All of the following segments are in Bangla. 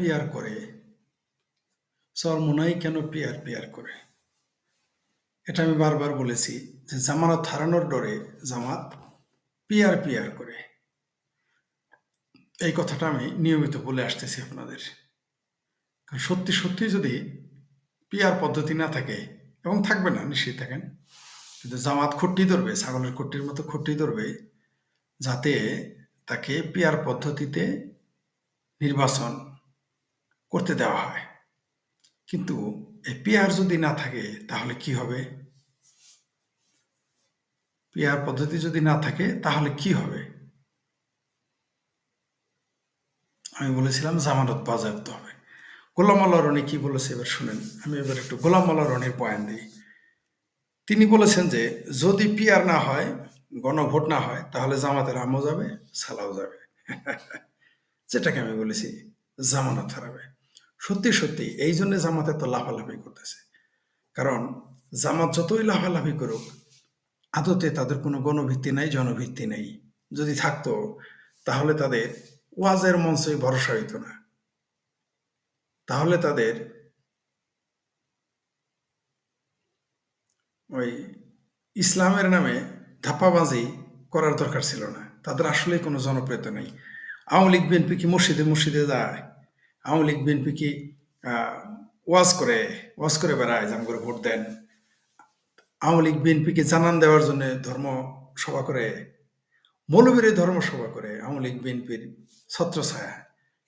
পিয়ার করে। চরমোনাই কেন পিয়ার পিয়ার করে? এটা আমি বারবার বলেছি যে জামানত হারানোর ডরে জামাত পিয়ার পিয়ার করে। এই কথাটা আমি নিয়মিত বলে আসতেছি আপনাদের। কারণ সত্যি সত্যি যদি পিয়ার পদ্ধতি না থাকে, এবং থাকবে না নিশ্চিত থাকেন, কিন্তু জামাত খুঁটি ধরবে, ছাগলের খুঁটির মতো খুঁটি ধরবে, যাতে তাকে পিয়ার পদ্ধতিতে নির্বাচন করতে দেওয়া হয়। কিন্তু এই পিয়ার যদি না থাকে, তাহলে কি হবে? পিয়ার পদ্ধতি যদি না থাকে, তাহলে কি হবে? আমি বলেছিলাম জামানত বাজেয়াপ্ত হবে। গোলাম আল্লাহ রনি কি বলেছে এবার শুনেন। আমি এবার একটু গোলাম আল্লাহ রনির পয়েন্ট দিই। তিনি বলেছেন যে, যদি পিয়ার না হয়, গণভোট না হয়, তাহলে জামাতের আমও যাবে, সালাও যাবে। যেটাকে আমি বলেছি, জামানত হারাবে। সত্যি সত্যি, এই জন্য জামাতে তো লাফালাফি করতেছে। কারণ জামাত যতই লাফালাফি করুক, আদতে তাদের কোনো গণভিত্তি নাই, জনভিত্তি নেই। যদি থাকতো, তাহলে তাদের ওয়াজের মঞ্চে ভরসা হইতো না। তাহলে তাদের ওই ইসলামের নামে ধাপ্পাবাজি করার দরকার ছিল না। তাদের আসলে কোনো জনপ্রিয়তা নেই। আওয়ামী লীগ, বিএনপি কি মসজিদে মসজিদে যায়? আওয়ামী লীগ বিএনপি কি ওয়াজ করে ওয়াজ করে বেড়ায় জাম করে ভোট দেন। আওয়ামী লীগ বিএনপিকে জানান দেওয়ার জন্য ধর্ম সভা করে, মৌলবীর ধর্ম সভা করে আওয়ামী লীগ বিএনপির ছত্রছায়া।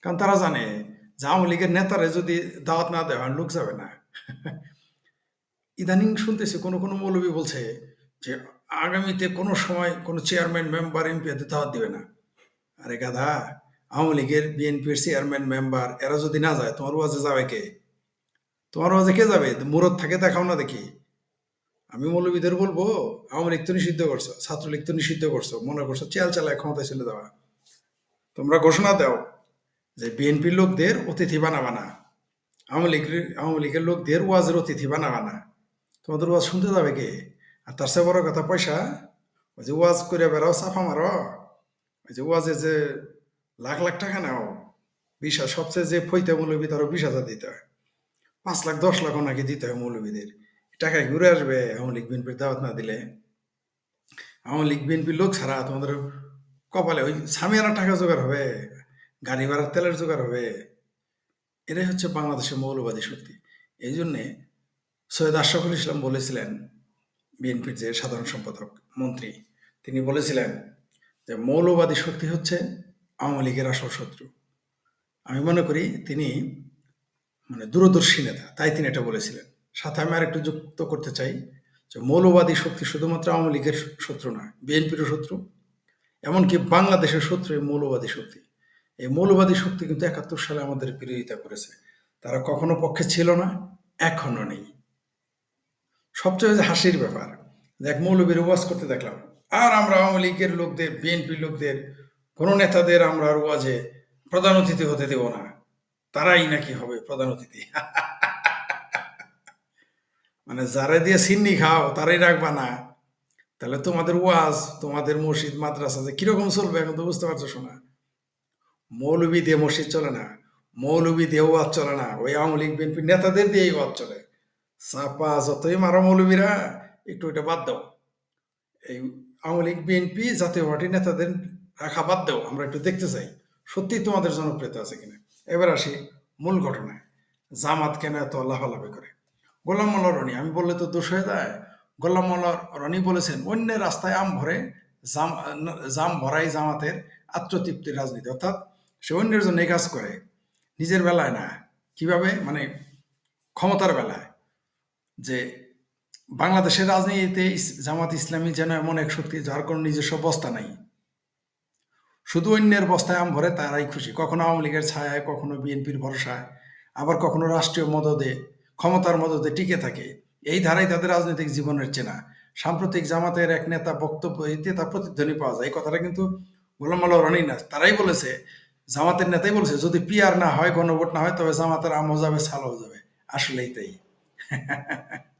কারণ তারা জানে যে আওয়ামী লীগের নেতারে যদি দাওয়াত না দেওয়া লোক যাবে না। ইদানিং শুনতেছি কোনো কোনো মৌলবী বলছে যে আগামীতে কোনো সময় কোনো চেয়ারম্যান মেম্বার এমপি দাওয়াত দিবে না। আরে গাধা আওয়ামী লীগের বিএনপির চেয়ারম্যান মেম্বার এরা যদি না যায়, তোমার ওয়াজে যাবে কে? তোমার ওয়াজে কে যাবে? মুরত থাকে দেখাও না দেখি। আমি মৌলবীদের বলব, আওয়ামী লীগ তো নিষিদ্ধ করছ, ছাত্রলীগ তো নিষিদ্ধ করছ, মনে করছ চেয়াল চালায় ক্ষমতায় চলে যাওয়া। তোমরা ঘোষণা দাও যে বিএনপির লোকদের অতিথি বানাবা না আওয়ামী লীগের আওয়ামী লীগের লোকদের ওয়াজের অতিথি বানাবা না তোমাদের ওয়াজ শুনতে যাবে কে? আর তার চেয়ে বড় কথা পয়সা, ওই যে ওয়াজ করে বেড়াও চাফা মারো। ওই যে ওয়াজে যে লাখ লাখ টাকা নাও। বিশ সবচেয়ে যে ফইতে মৌলবী তারও বিশ হাজার দিতে হয়। পাঁচ লাখ, দশ লাখ ওনাকে দিতে হয় মৌলবীদের টাকায় ঘুরে আসবে আওয়ামী লীগ বিএনপির দাওয়াত না দিলে। আওয়ামী লীগ বিএনপির লোক ছাড়া তোমাদের কপালে ওই সামিয়ানা টাকা জোগাড় হবে, গাড়ি ভাড়ার তেলের জোগাড় হবে। এটাই হচ্ছে বাংলাদেশের মৌলবাদী শক্তি। এই জন্যে সৈয়দ আশরাফুল ইসলাম বলেছিলেন, বিএনপির যে সাধারণ সম্পাদক, মন্ত্রী, তিনি বলেছিলেন যে মৌলবাদী শক্তি হচ্ছে আওয়ামী লীগের আসল শত্রু। আমি মনে করি তিনি মানে দূরদর্শী নেতা, তাই তিনি এটা বলেছিলেন। সাথে আমি আরেকটু যুক্ত করতে চাই যে মৌলবাদী শক্তি শুধুমাত্র আওয়ামী লীগের শত্রু নয় বিএনপিরও শত্রু, এমনকি বাংলাদেশের শত্রু এই মৌলবাদী শক্তি। এই মৌলবাদী শক্তি কিন্তু একাত্তর সালে আমাদের বিরোধিতা করেছে। তারা কখনো পক্ষে ছিল না, এখনও নেই। সবচেয়ে হাসির ব্যাপার। এক মৌলবীর ওয়াজ করতে দেখলাম। আর আমরা আওয়ামী লীগের লোকদের, বিএনপির লোকদের কোন নেতাদের আমরা ওয়াজে প্রধান অতিথি হতে দেব না। তারাই নাকি হবে প্রধান অতিথি। মানে যারা দিয়ে সিন্নি খাও, তারাই রাখবা না। তাহলে তোমাদের ওয়াজ, তোমাদের মসজিদ, মাদ্রাসা যে কীরকম চলবে এখন তো বুঝতে পারছ শোনা। মৌলবি দিয়ে মসজিদ চলে না, মৌলবি দিয়ে ওয়াজ চলে না, ওই আওয়ামী লীগ, বিএনপি নেতাদের দিয়েই ওয়াজ চলে। চাপা যতই মারো মৌলবীরা, একটু এটা বাদ দাও। এই আওয়ামী লীগ, বিএনপি জাতীয় পার্টি নেতাদের রাখা বাদ দেও, আমরা একটু দেখতে চাই সত্যি তোমাদের জনপ্রিয়তা আছে কিনা। এবার আসি মূল ঘটনায়। জামাত কেন এত লাফালাফি করে? গোলাম মোল্লা রনি, আমি বললে তো দোষ হয়ে যায়। গোলাম মোল্লা রনি বলেছেন অন্য রাস্তায় আম ভরে জাম জাম ভরাই জামাতের আত্মতৃপ্তির রাজনীতি। অর্থাৎ সে অন্যের জন্য কাজ করে। নিজের বেলায় না, কীভাবে? মানে ক্ষমতার বেলায়। যে বাংলাদেশের রাজনীতিতে জামাত ইসলামী যেন এমন এক শক্তি যার কোনো নিজস্ব অবস্থা নাই। শুধু অন্যের বস্তায় আম ভরে তারাই খুশি। কখনো আওয়ামী লীগের ছায়ায়, কখনো বিএনপির ভরসায়, আবার কখনো রাষ্ট্রীয় মদদে, ক্ষমতার মদদে টিকে থাকে। এই ধারাই তাদের রাজনৈতিক জীবনের চেনা। সাম্প্রতিক জামাতের এক নেতা বক্তব্য তার প্রতিধ্বনি পাওয়া যায়, এই কথাটা কিন্তু গোলাম রানী না, তারাই বলেছে। জামাতের নেতাই বলেছে, যদি পিয়ার না হয়, গণভোট না হয়, তবে জামাতের আমও যাবে ছালও যাবে। আসলেই তাই।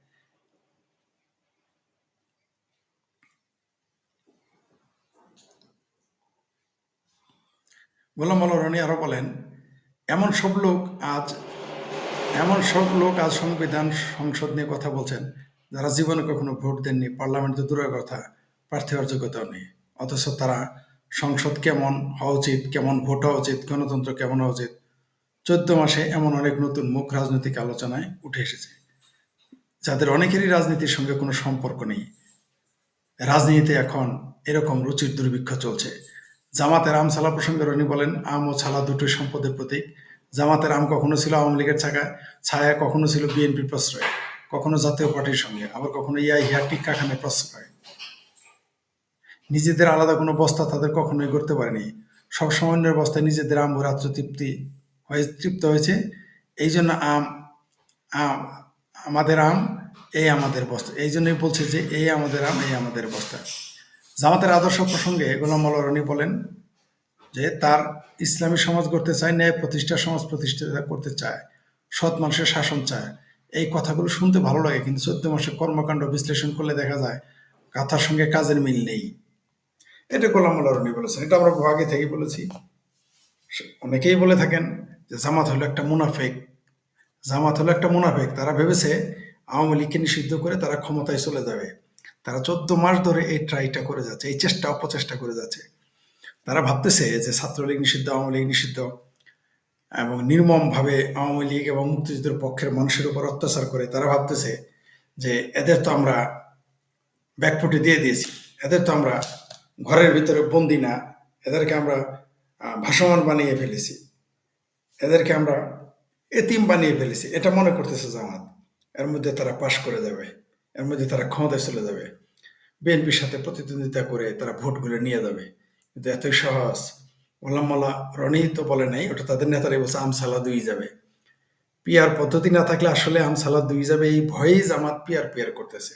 গোলাম রানী আরও বলেন, এমন সব লোক আজ, এমন সব লোক আজ সংবিধান সংসদ নিয়ে কথা বলছেন, যারা জীবনে কখনো ভোট দেননি, পার্লামেন্ট তো দূরের কথা, প্রার্থী হওয়ার যোগ্যতাও নেই। অথচ তারা সংসদ কেমন হওয়া উচিত, কেমন ভোট হওয়া উচিত, গণতন্ত্র কেমন হওয়া উচিত, চোদ্দ মাসে এমন অনেক নতুন মুখ রাজনৈতিক আলোচনায় উঠে এসেছে, যাদের অনেকেরই রাজনীতির সঙ্গে কোনো সম্পর্ক নেই। রাজনীতিতে এখন এরকম রুচির দুর্ভিক্ষ চলছে। জামাতের আম ছালা প্রসঙ্গে রনি বলেন, আম ও ছালা দুটোই সম্পদের প্রতীক। জামাতের আম কখনো ছিল আওয়ামী লীগের ছাকা ছায়া কখনো ছিল বিএনপির প্রশ্রয়, কখনো জাতীয় পার্টির সঙ্গে, আবার কখনো ইয়া ইয়া টিক্কা খানের প্রশ্রয়। নিজেদের আলাদা কোনো বস্তা তাদের কখনোই করতে পারেনি। সব সমন্বয়ের বস্তায় নিজেদের আম ভরে আত্মতৃপ্তি হয়ে তৃপ্ত হয়েছে। এই জন্য আম আম আমাদের আম, এই আমাদের বস্তা। এই জন্যই বলছে যে, এই আমাদের আম, এই আমাদের বস্তা। জামাতের আদর্শ প্রসঙ্গে গোলাম রনি বলেন যে, তার ইসলামী সমাজ করতে চায়, ন্যায় প্রতিষ্ঠা সমাজ প্রতিষ্ঠা করতে চায়, সৎ মানুষের শাসন চায়। এই কথাগুলো শুনতে ভালো লাগে, কিন্তু চোদ্দ মাসের কর্মকাণ্ড বিশ্লেষণ করলে দেখা যায় কথার সঙ্গে কাজের মিল নেই। এটা গোলাম রনি বলেছেন। এটা আমরা আগে থেকেই বলেছি। অনেকেই বলে থাকেন যে, জামাত হলো একটা মুনাফেক। জামাত হলো একটা মুনাফেক। তারা ভেবেছে আওয়ামী লীগকে নিষিদ্ধ করে তারা ক্ষমতায় চলে যাবে। তারা চোদ্দ মাস ধরে এই ট্রাইটা করে যাচ্ছে, এই চেষ্টা, অপচেষ্টা করে যাচ্ছে। তারা ভাবতেছে যে ছাত্রলীগ নিষিদ্ধ, আওয়ামী লীগ নিষিদ্ধ এবং নির্মমভাবে আওয়ামী লীগ এবং মুক্তিযুদ্ধের পক্ষের মানুষের উপর অত্যাচার করে। তারা ভাবতেছে যে এদের তো আমরা ব্যাকফুটে দিয়ে দিয়েছি, এদের তো আমরা ঘরের ভিতরে বন্দি না, এদেরকে আমরা ভাসমান বানিয়ে ফেলেছি, এদেরকে আমরা এতিম বানিয়ে ফেলেছি। এটা মনে করতেছে জামাত, এর মধ্যে তারা পাশ করে যাবে। এর মধ্যে তারা ক্ষমতায় চলে যাবে। বিএনপির সাথে প্রতিদ্বন্দ্বিতা করে তারা ভোটগুলো নিয়ে যাবে। কিন্তু এতই সহজ। মোল্লা মোল্লা রনি তো বলে নাই, ওটা তাদের নেতারাই বলছে আম সালা দুই যাবে। পিয়ার পদ্ধতি না থাকলে আসলে আম সালা দুই যাবে এই ভয়েই জামাত পিয়ার পিয়ার করতেছে।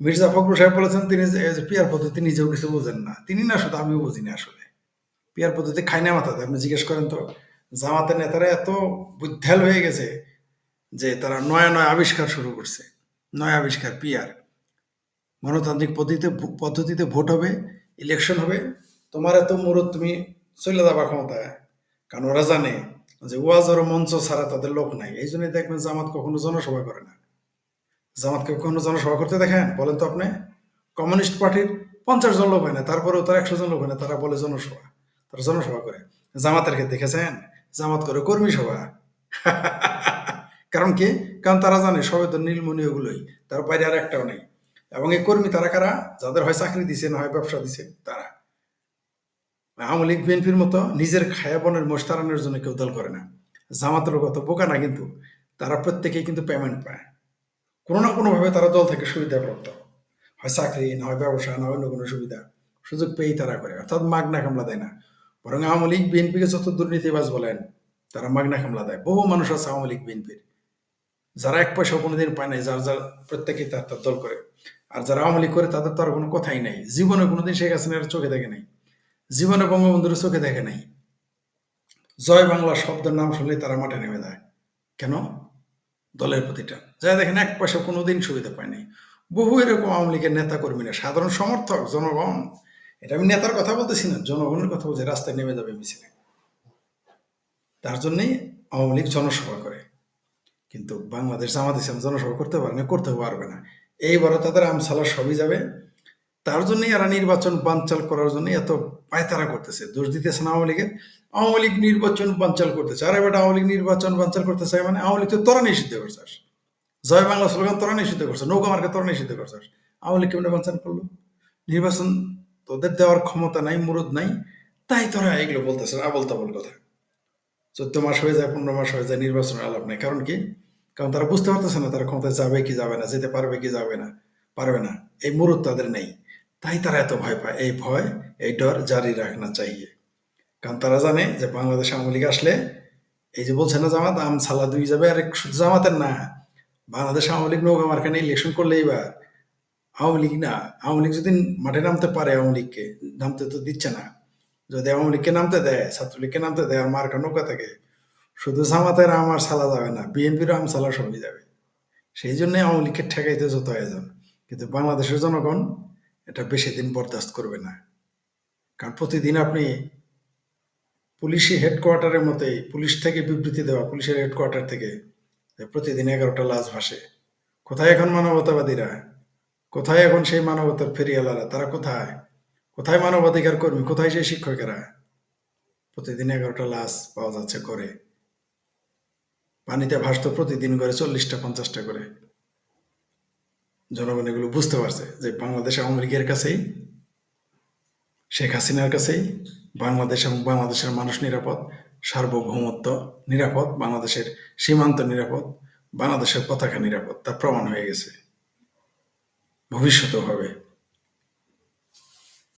মির্জা ফখরুল সাহেব বলেছেন, তিনি পিয়ার পদ্ধতি নিজেও কিছু বোঝেন না। তিনি না, শুধু আমিও বুঝি না আসলে। পিয়ার পদ্ধতি খাই না মাথাতে। আপনি জিজ্ঞেস করেন তো, জামাতের নেতারা এত বুদ্ধাল হয়ে গেছে যে তারা নয়া নয়া আবিষ্কার শুরু করছে। নয়া আবিষ্কার পিয়ার গণতান্ত্রিক পদ্ধতিতে পদ্ধতিতে ভোট হবে ইলেকশন হবে। তোমার এত মুরত তুমি চলে যাবা ক্ষমতায়। কারণ ওরা জানে যে ওয়াজ আর মঞ্চ ছাড়া তাদের লোক নাই। এই জন্যই দেখবেন জামাত কখনো জনসভা করে না। জামাতকে কখনো জনসভা করতে দেখেন? বলেন তো আপনি। কমিউনিস্ট পার্টির পঞ্চাশ জন লোক হয় না, তারপরেও তার একশো জন লোক হয় না, তারা বলে জনসভা। তারা জনসভা করে। জামাতের দেখেছেন? জামাত করে কর্মী সভা। কারণ কি? কারণ তারা জানে সবে তো নীলমণি ওগুলোই, তার বাইরে আর একটাও নেই। এবং এই কর্মী তারা কারা? যাদের হয় চাকরি দিছে, না হয় ব্যবসা দিছে, তারা। আওয়ামী লীগ, বিএনপির মতো নিজের খায়াবনের মোষ তাড়ানোর জন্য কেউ দল করে না। জামাতের কত বোকা না কিন্তু, তারা প্রত্যেকেই কিন্তু পেমেন্ট পায়। কোনো না কোনোভাবে তারা দল থেকে সুবিধা প্রাপ্ত হয় চাকরি, না হয় ব্যবসা, না হয় অন্য কোনো সুবিধা। সুযোগ পেয়েই তারা করে, অর্থাৎ মাগনা কামলা দেয় না। বরং আওয়ামী লীগ, বিএনপিকে যত দুর্নীতিবাজ বলেন, তারা মাগনা কামলা দেয়। বহু মানুষ আছে আওয়ামী লীগ, বিএনপির। যারা এক পয়সা কোনোদিন পায় নাই, যার যার প্রত্যেকেই তার তার দল করে। আর যারা আওয়ামী লীগ করে, তাদের তো আর কোনো কথাই নাই। জীবনে কোনোদিন শেখ হাসিনার চোখে দেখে নাই। জীবনে বঙ্গবন্ধুর চোখে দেখে নাই। জয় বাংলা শব্দের নাম শুনলেই তারা মাঠে নেমে যায়। কেন? দলের প্রতিটা। যা দেখেন, এক পয়সা কোনোদিন সুবিধা পায়নি বহু এরকম আওয়ামী লীগের নেতা কর্মীরা সাধারণ সমর্থক, জনগণ। এটা আমি নেতার কথা বলতেছি না, জনগণের কথা বলছি, রাস্তায় নেমে যাবে মিছিলে। তার জন্যই আওয়ামী লীগ জনসভা করে। কিন্তু বাংলাদেশ জামাত ইসলাম জনসভা করতে পারে না, করতে পারবে না। এইবারও তাদের আমসালা সবই যাবে। তার জন্যই এরা নির্বাচন বানচাল করার জন্য এত পায়তারা করতেছে। দোষ দিতেছে না আওয়ামী লীগের। আওয়ামী লীগ নির্বাচন বানচাল করতেছে। আর এবার আওয়ামী লীগ নির্বাচন বানচাল করতে চায় মানে আওয়ামী লীগ তো তোরা নিষিদ্ধ করছিস জয় বাংলা স্লোগান তোরা নিষিদ্ধ করছে, নৌকা মার্কে তোরা নিষিদ্ধ করছিস আওয়ামী লীগ কেমন বানচাল করল? নির্বাচন তোদের দেওয়ার ক্ষমতা নাই, মুরদ নাই, তাই তোরা এগুলো বলতেছে আবল তাবল কথা। চোদ্দ মাস হয়ে যায়, পনেরো মাস হয়ে যায়, নির্বাচনের আলাপ নেই। কারণ কি? কারণ তারা বুঝতে পারতেছে না তারা ক্ষমতায় যাবে কি যাবে না, যেতে পারবে কি যাবে না, পারবে না। এই মুরত তাদের নেই। তাই তারা এত ভয় পায়। এই ভয়, এই ডর জারি রাখনা চাইয়ে কারণ তারা জানে যে বাংলাদেশ আওয়ামী লীগ আসলে এই যে বলছে না জামাত, আম সালা দুই যাবে, আর শুধু জামাতের না। বাংলাদেশ আওয়ামী লীগ নৌকা মার্কানে ইলেকশন করলে এবার আওয়ামী লীগ না। আওয়ামী লীগ যদি মাঠে নামতে পারে আওয়ামী লীগকে, নামতে তো দিচ্ছে না। যদি আওয়ামী লীগকে নামতে দেয়, ছাত্রলীগকে নামতে দেয়, আর মার্কা নৌকা থাকে শুধু জামাতের আমার সালা যাবে না, বিএনপির আম, সালা সবই যাবে। সেই জন্য আওয়ামী লীগকে ঠেকাইতে যত আয়োজন, কিন্তু বাংলাদেশের জনগণ এটা বেশি দিন বরদাস্ত করবে না। কারণ প্রতিদিন আপনি পুলিশি হেডকোয়ার্টারের মতোই, পুলিশ থেকে বিবৃতি দেওয়া, পুলিশের হেডকোয়ার্টার থেকে প্রতিদিন এগারোটা লাশ ভাসে, কোথায় এখন মানবতাবাদীরা? কোথায় এখন সেই মানবতার ফেরিয়ালারা তারা কোথায়? কোথায় মানবাধিকার কর্মী? কোথায় সেই শিক্ষকেরা? প্রতিদিন এগারোটা লাশ পাওয়া যাচ্ছে করে পানিতে ভাসতো প্রতিদিন করে চল্লিশটা, পঞ্চাশটা করে। জনগণ এগুলো বুঝতে পারছে যে বাংলাদেশ আওয়ামী লীগের কাছেই, শেখ হাসিনার কাছেই, বাংলাদেশ এবং বাংলাদেশের মানুষ নিরাপদ, সার্বভৌমত্ব নিরাপদ, বাংলাদেশের সীমান্ত নিরাপদ, বাংলাদেশের পতাকা নিরাপদ তা প্রমাণ হয়ে গেছে। ভবিষ্যতেও হবে।